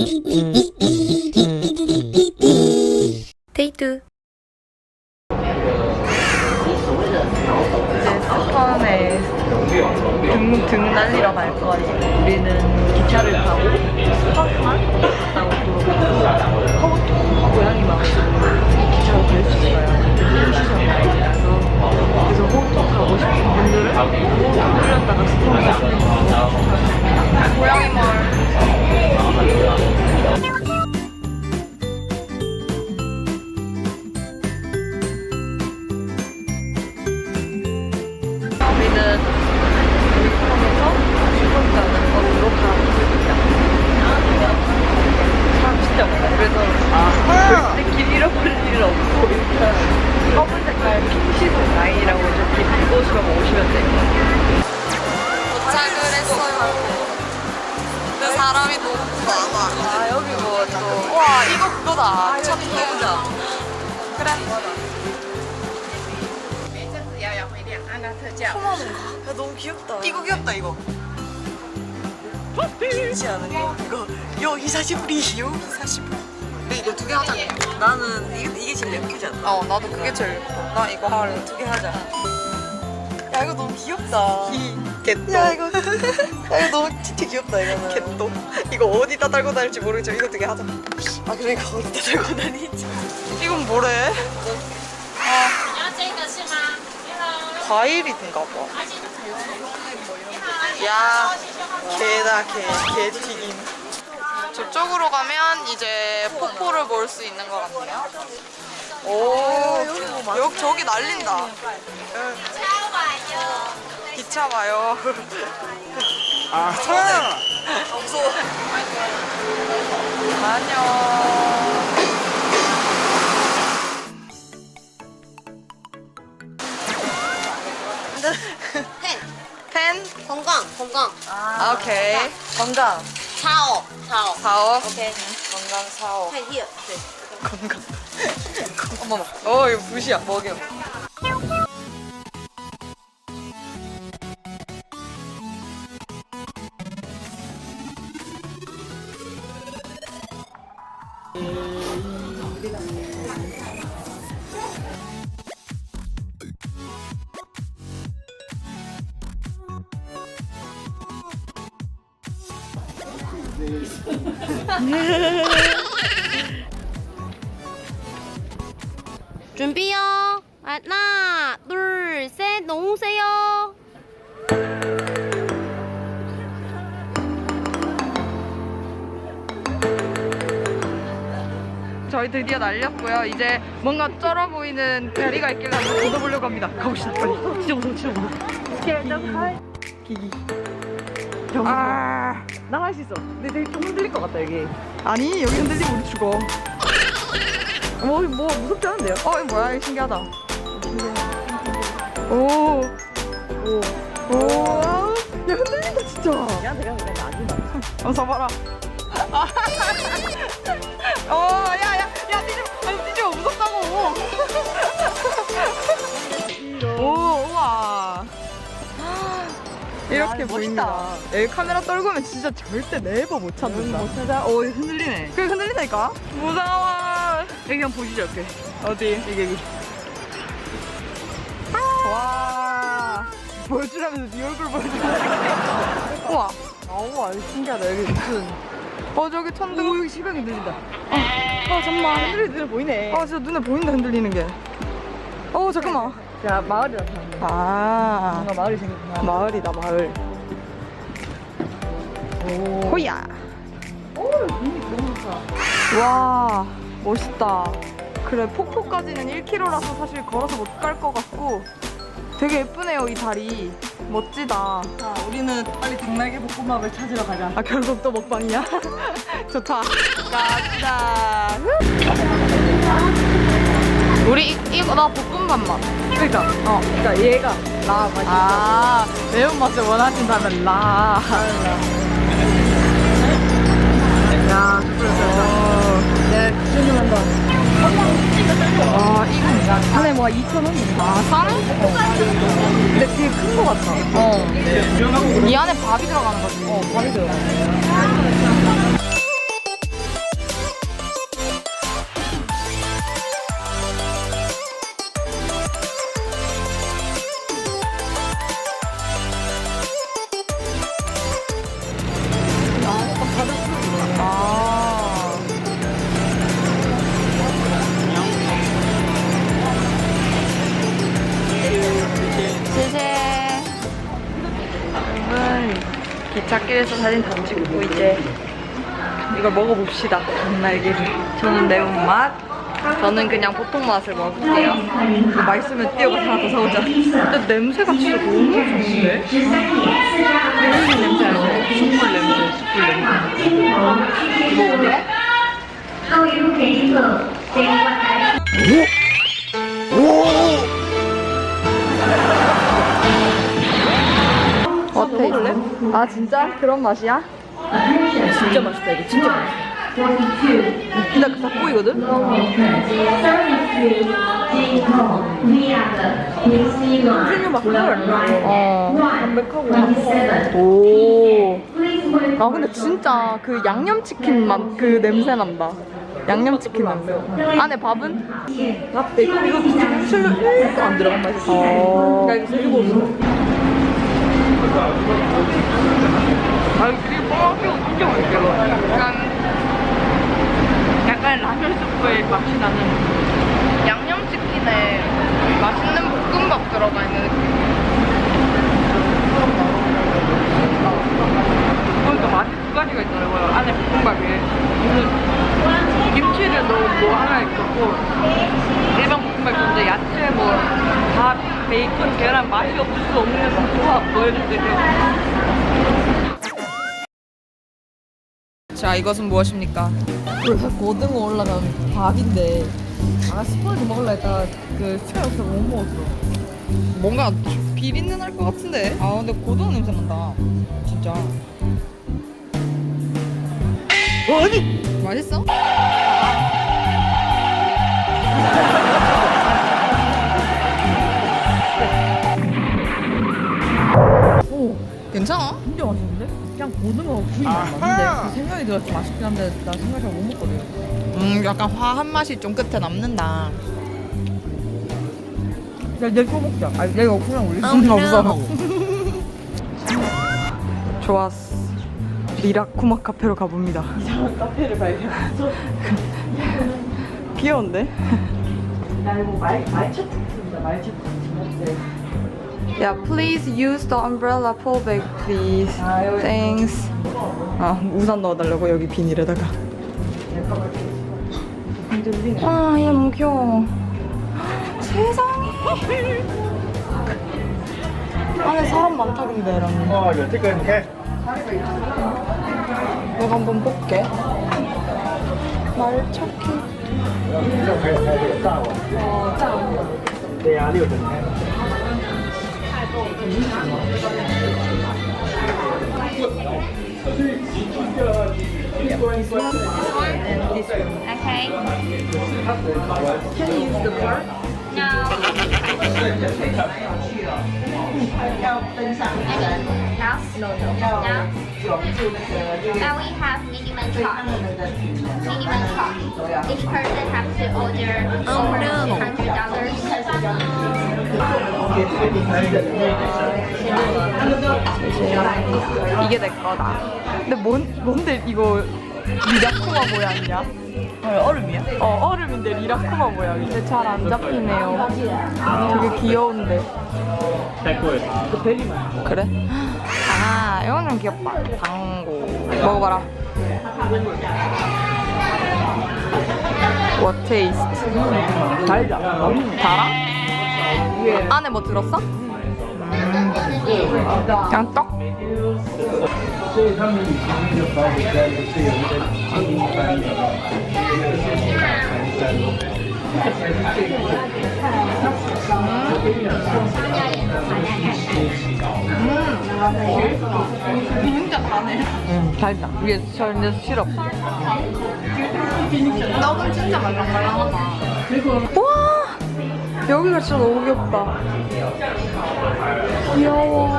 Mm-hmm. 첫 배우자. 그래. 야 너무 귀엽다. 이거 귀엽다 이거. 귀엽지 않은 거 이거 여기 사시부리 여기 사시부리. 근데 이거 두 개 하자. 나는 이게 이게 제일 예쁘지 않나? 어 나도 그게 제일 예뻐. 나 이거 하래. 두 개 하자. 야 이거 너무 귀엽다. 개또. 야 이거 야 이거 너무 진짜 귀엽다 이거는. 개또. 이거 어디다 달고 다닐지 모르겠지만 이거 두개 하자. 아 그러니까 어디다 달고 다니지? 이건 뭐래? 아. 과일인가 봐. 야, 개다 개, 개튀김. 저쪽으로 가면 이제 폭포를 볼 수 있는 것 같네요. 오, 여기 저기 날린다. 기차 봐요. 아, 천연아. 무서워. 안녕. 펜 펜? 건강 건강 아, 오케이. 건강. 사오 사오 사오? 오케이. 건강 사오. 펜 히어 네. 건강. 어머머. 어, 이거 붓이야. 먹여. 셋, 놓으세요. 저희 드디어 날렸고요. 이제 뭔가 쩔어 보이는 다리가 있길래 한번 걷어보려고 합니다. 가봅시다. 빨리. 진짜 무서워, 진짜 무서워. 기기. 아, 나할수 있어. 근데 되게 좀 흔들릴 것 같다, 여기. 아니, 여기 흔들리면 우리 죽어. 뭐, 뭐, 무섭지 않은데요? 어, 이거 뭐야? 이거 신기하다. 오. 오. 오. 야, 흔들린다, 진짜. 야, 내가, 내가 안 된다. 어, 서봐라. 어, 야, 야, 야, 마, 아니, 뛰지 마, 무섭다고. 오, 우와. 이렇게 보입니다. 여기 카메라 떨구면 진짜 절대 네버 못 찾는다. 못 찾아? 오, 흔들리네. 그래, 흔들린다니까? 무서워. 여기 한번 보시죠, 이렇게. 어디? 여기, 여기. 와. 보여주라면서 네 얼굴 보여주라. 우와. 아, 우와, 신기하다. 여기 무슨. 어, 저기 천둥. 오, 여기 시간이 흔들린다. 아, 잠깐만. 흔들리는 눈에 보이네. 아, 진짜 눈에 보인다, 흔들리는 게. 어, 잠깐만. 자 마을이라 서 아. 뭔가 마을이 생겼구나. 마을이다 마을 호야 와 멋있다 그래 폭포까지는 1km라서 사실 걸어서 못 갈 것 같고 되게 예쁘네요 이 다리. 멋지다. 자 우리는 빨리 당나귀 볶음밥을 찾으러 가자. 아 결국 또 먹방이야? 좋다. 갑시다. 우리 이, 이거 나 볶음밥 맛. 그러니까 어. 그러니까 얘가 나 맛이 아. 매운맛을 원하신다면 라 야 네, 주문한다. 아 이거 안에 뭐 2천 원이네. 아 도착길에서 사진 다 찍고 이제 이걸 먹어봅시다. 날개를. 저는 매운맛. 저는 그냥 보통 맛을 먹을게요. 이거 맛있으면 뛰어가서 하나 더 사오자. 근데 냄새가 진짜 너무 좋은데? 이 냄새 알죠? 숯불 냄새, 숯불 냄새. 이거 어때? 어때? 먹을래? 아 진짜? 그런 맛이야? 진짜 맛있다 이거 진짜 맛있어 근데 그 닭고기거든? 생유 맛어 담백하고 오. 아 근데 진짜 그 양념치킨 맛 그 냄새 난다 양념치킨 냄새 안에 밥은? 밥 네, 이거 이거 수육 1도 안 들어간 맛이야 어. 나 이거 수육 없어 아 그리고 뻥튀기 진짜 맛있어? 약간 약간 라면 스프의 맛이 나는 양념치킨에 맛있는 볶음밥 들어가 있는 느낌. 그러니까 맛이 두 가지가 있더라고요 안에 볶음밥에 김치를 넣은 뭐 하나 있었고 일반 볶음밥이 있는데 야채 뭐밥 베이컨 계란 맛이 없을 수 없는 조합 보여주세요 자 이것은 무엇입니까? 고등어 올라간 밥인데 아 스파게티 먹을라 했다가 그 없어서 못 먹었어. 뭔가 비린내 날 것 같은데? 아 근데 고등어 냄새 난다. 진짜 아니. 맛있어? 오 괜찮아? 진짜 맛있는데? 그냥 고등어 구이 맛 나는데 그 생각이 들어서 맛있긴 한데 나 생각 잘 못 먹거든. 음 약간 화한 맛이 좀 끝에 남는다. 야내거 먹자. 아니 내가 그냥 올릴 수는 없어. 좋았어 미라코마 카페로 가봅니다. 이상한 카페를 발견했어. 귀여운데? 나 이거 말, 말차 특집이다, 말차 특집. 야, please use the umbrella pull back, please. 아, Thanks. 아, 우산 넣어달라고 여기 비닐에다가. 아, 얘 너무 귀여워. 세상에. 안에 사람 많다 근데 이런. 거. 어, 여태까지 내가 한번 볼게. 말 찾기. Okay. Can you use. No? No. Now we have minimum charge. Minimum charge. Each person has to order over hundred dollars. 이게 내 거다. 근데 뭔, 뭔데 이거 리라쿠마 모양이야? 얼음이야? 어, 얼음인데 리라쿠마 모양이. 근데 잘안 잡히네요. 되게 귀여운데. 그래? 아, 이건 좀 귀엽다. 당고. 먹어봐라. 워 테이스트. 달다 달아? 안에 뭐 들었어? 그냥 떡? 所 진짜 다네. 응, 달다. 이게 전혀 시럽. 떡은 진짜 말랑말랑하다. 와! 여기가 진짜 너무 귀엽다. 귀여워.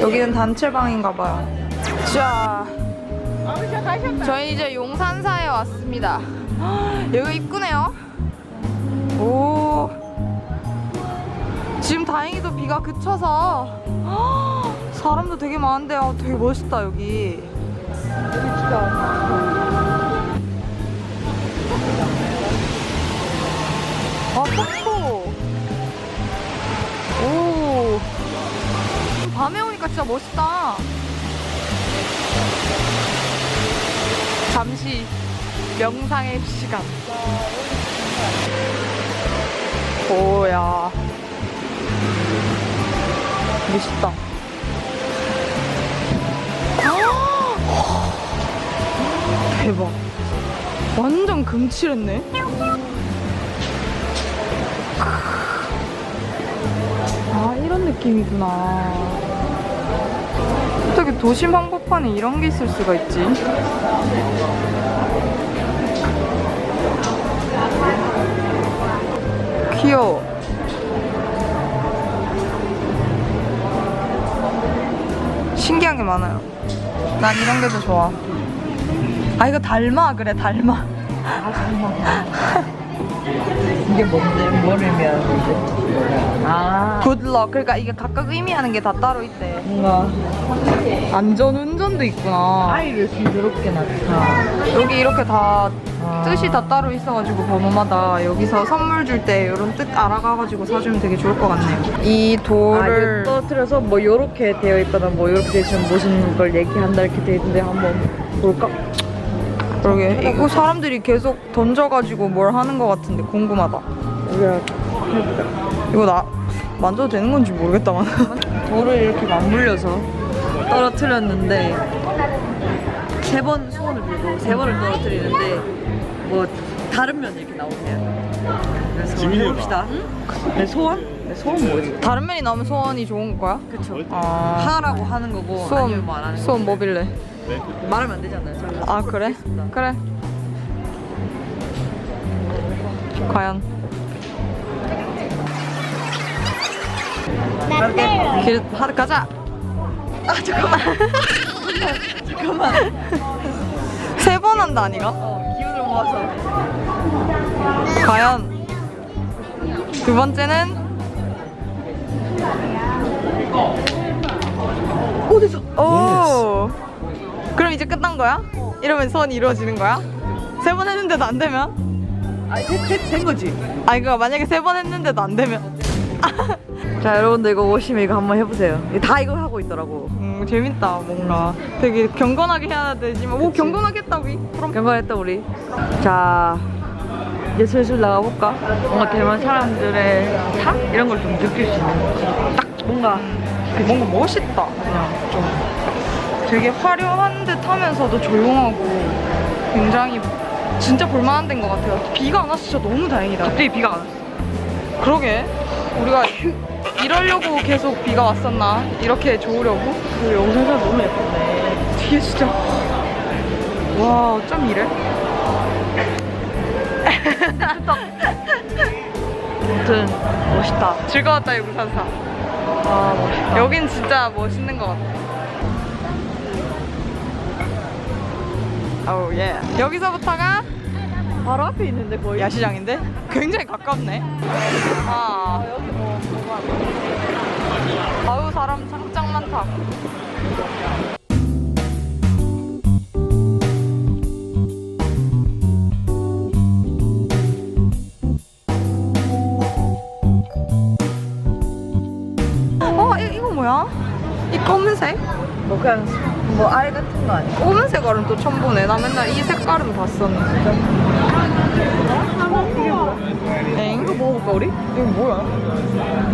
여기는 단체방인가 봐요. 자. 저희 이제 용산사에 왔습니다. 여기 입구네요. 오. 지금 다행히도 비가 그쳐서 사람도 되게 많은데 아, 되게 멋있다 여기. 여기 진짜 아 폭포. 오. 밤에 오니까 진짜 멋있다. 잠시 명상의 시간. 오야. 멋있다. 대박. 완전 금칠했네. 아, 이런 느낌이구나. 어떻게 도심 한복판에 이런 게 있을 수가 있지? 귀여워. 신기한 게 많아요. 난 이런 게 더 좋아. 아, 이거 닮아. 그래, 닮아. 이게 뭔데? 뭐를 미안한데? 아 굿럭. 그러니까 이게 각각 의미하는 게 다 따로 있대. 뭔가 안전 운전도 있구나. 아이를 부드럽게 낳다. 여기 이렇게 다 아. 뜻이 다 따로 있어가지고 번호마다 여기서 선물 줄 때 이런 뜻 알아가가지고 사주면 되게 좋을 것 같네요. 이 아, 돌을 이거 떨어뜨려서 뭐 요렇게 되어 있거나 뭐 요렇게 되어 있으면 무슨 걸 얘기한다 이렇게 되어 있는데 한번 볼까? 그러게 이거 사람들이 계속 던져가지고 뭘 하는 것 같은데 궁금하다. 우리가 이거 나 만져도 되는 건지 모르겠다만. 돌을 이렇게 맞물려서 떨어뜨렸는데 세 번 소원을 빌고 세 번을 떨어뜨리는데 뭐 다른 면이 이렇게 나오네요. 그래서 해봅시다. 내 소원? 내 소원 뭐지? 다른 면이 나오면 소원이 좋은 거야? 그쵸. 아 하라고 하는 거고 소원 아니면 뭐안 하는 소원 뭐 빌래? 거 말하면 안 되잖아요. 저희가 아 그래? 그래. 과연 길 하, 가자. 아 잠깐만. 잠깐만. 세 번 한다 아니가? 어, 기운을 모아서 과연 두 번째는 오 됐어. 오. 그럼 이제 끝난 거야? 이러면 소원이 이루어지는 거야? 세 번 했는데도 안 되면? 아, 된, 된, 된 거지? 아니 그거 만약에 세 번 했는데도 안 되면? 자 여러분들 이거 오시면 이거 한번 해보세요. 다 이거 하고 있더라고. 음 재밌다 뭔가 되게 경건하게 해야 되지만 오 경건하게 했다 우리 그럼 경건했다 우리. 자 이제 슬슬 나가볼까? 뭔가 대만 사람들의 타 이런 걸 좀 느낄 수 있는 딱 뭔가 뭔가 멋있다 그냥 좀 되게 화려한 듯 하면서도 조용하고 굉장히 진짜 볼만한 데인 것 같아요. 비가 안 와서 진짜 너무 다행이다. 갑자기 비가 안 왔어. 그러게. 우리가 이러려고 계속 비가 왔었나? 이렇게 좋으려고? 그 영상이 너무 예쁘네. 뒤에 진짜. 와 어쩜 이래? 아무튼 멋있다. 즐거웠다 유부산사 아 멋있다. 여긴 진짜 멋있는 것 같아 아우 예 여기서부터가 바로 앞에 있는데 거의. 야시장인데 굉장히 가깝네 아 여기 뭐 뭐가 아우 사람 짱짱 많다 어 이, 이거 뭐야? 이 검은색? 뭐 그냥 뭐 알 같은 거 아니야? 검은 색깔은 또 처음 보네 나 맨날 이 색깔은 봤었는데 엥? 이거 먹어볼까 우리? 이거 뭐야?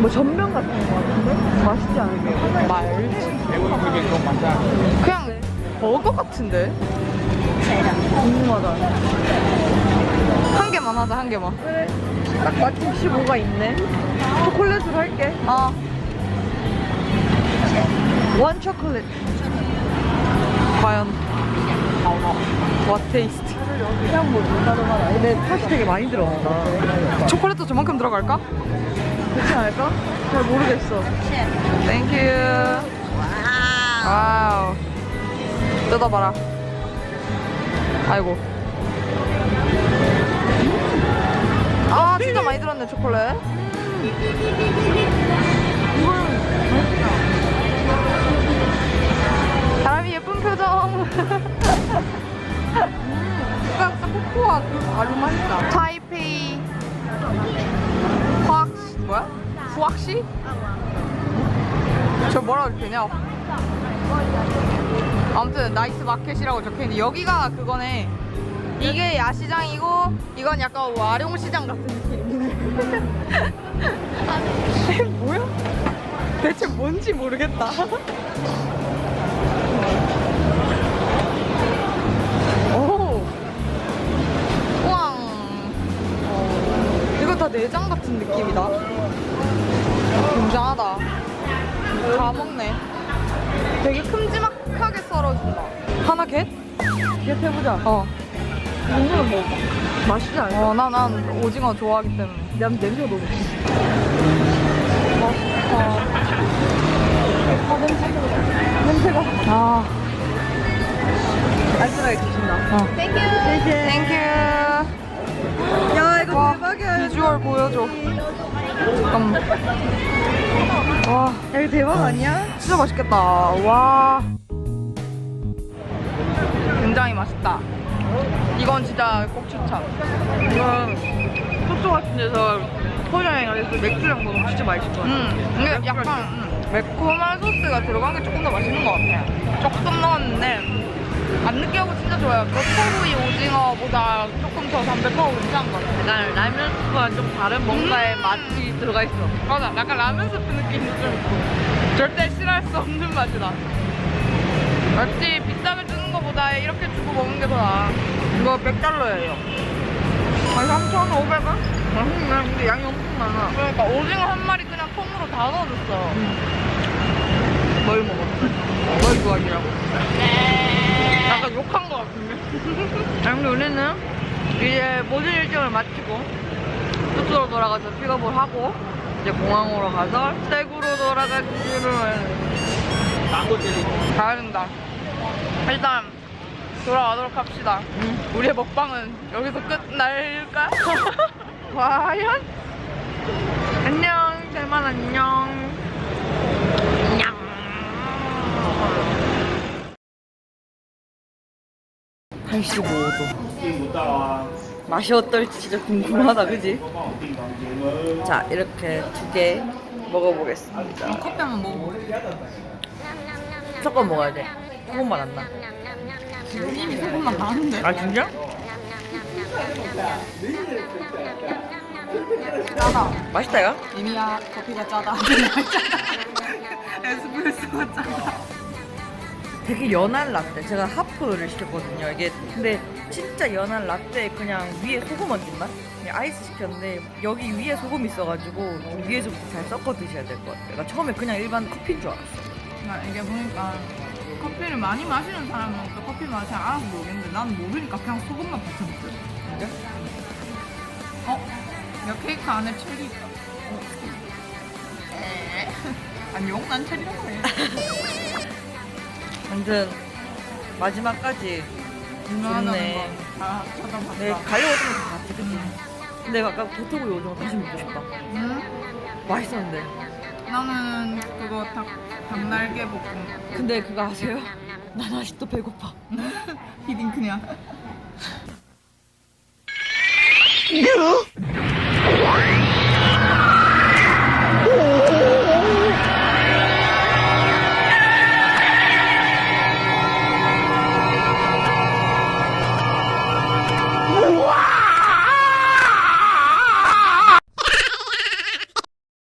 뭐 전병 같은 거 같은데? 맛있지 않을까? 말지 그냥 버거 같은데? 궁금하다. 한 개만 하자 한 개만 그래. 딱 마침시 뭐가 있네. 초콜릿으로 할게. 아원 초콜릿. 과연 와 테이스트 그냥 뭐 근데 팥이 되게 많이 들어간다. 초콜릿도 저만큼 들어갈까? 그렇지 않을까? 잘 모르겠어. 땡큐 와우 뜯어봐라. 아이고. 아 진짜 많이 들었네 초콜릿. 사 람이 예쁜 표정 약간 코코아 그 가루 맛이다 타이페이 화학 뭐야? 후학시? 저 뭐라 그랬냐? 아무튼 나이트 마켓이라고 적혀있는데 여기가 그거네 이게 야시장이고 이건 약간 와룡시장 같은 느낌이네 뭐야? 대체 뭔지 모르겠다 같은 느낌이다 굉장하다 다 먹네 되게 큼지막하게 썰어준다. 하나 겟? 겟 해보자. 어. 오징어 먹어봐. 맛있지 않아? 어, 나, 난 오징어 좋아하기 때문에. 난 냄새가 너무 좋아. 맛있다. 아, 냄새가. 냄새가. 아. 깔끔하게 드신다. 어. 땡큐. 땡큐. 보여줘. 잠깐만. 와. 야, 이거 대박 아니야? 진짜 맛있겠다. 와. 굉장히 맛있다. 이건 진짜 꼭 추천. 이건 숙소 같은 데서 호여행 가서 맥주랑 먹으면 진짜 맛있을 것 같아. 음, 이게 약간 음, 매콤한 소스가 들어간 게 조금 더 맛있는 것 같아요. 조금 넣었는데 안 느끼하고 진짜 좋아요. 버터구이 오징어보다 조금 더 담백하고 괜찮은 것 같아요. 약간 라면 스프와 좀 다른 뭔가의 맛이 들어가 있어. 맞아, 약간 라면 스프 느낌도 좀 있고 절대 싫어할 수 없는 맛이다. 맞지? 비싸게 주는 것보다 이렇게 주고 먹는 게 더 나아. 이거 100달러예요. 한 3,500원? 맛있네. 근데 양이 엄청 많아. 그러니까 오징어 한 마리 그냥 통으로 다 넣어줬어. 뭘 먹어? 뭘 좋아하시라고? 약간 욕한 것 같은데? 아니, 우리는 이제 모든 일정을 마치고 숙소로 돌아가서 픽업을 하고 이제 공항으로 가서 대구로 돌아가기를 가야 된다. 일단 돌아가도록 합시다. 우리의 먹방은 여기서 끝날까? 과연? 안녕, 대만 안녕. 안녕. 맛이 어떨지 진짜 궁금하다, 그지? 자, 이렇게 두 개 먹어보겠습니다. 커피 한 번 먹어볼래? 섞어 먹어야 돼. 소금만 안 나. 이미 소금만 나는데? 아, 진짜? 짜다. 맛있다, 이거? 이미야 커피가 짜다. 되게 연한 라떼. 제가 하프를 시켰거든요. 이게 근데 진짜 연한 라떼 그냥 위에 소금 얹은 맛? 그냥 아이스 시켰는데 여기 위에 소금 있어가지고 좀 위에서부터 잘 섞어 드셔야 될 것 같아요. 나 처음에 그냥 일반 커피인 줄 알았어. 나 이게 보니까 커피를 많이 마시는 사람은 또 커피 맛을 잘 알아서 모르겠는데 나는 모르니까 그냥 소금만 붙여 먹어. 진짜? 어? 야 케이크 안에 체리 있다. 어. 에. 안녕, 난 체리라고 해. 아무튼 마지막까지 유명하다는 좋네. 거다 찾아봤다. 내 가려고 했던 거 같지, 그치? 근데 아까 도토리 오징어 다시 먹고 싶다. 응? 맛있었는데. 나는 그거 닭, 닭날개 볶음. 근데 그거 아세요? 난 아직도 배고파. 히딩 그냥. 야!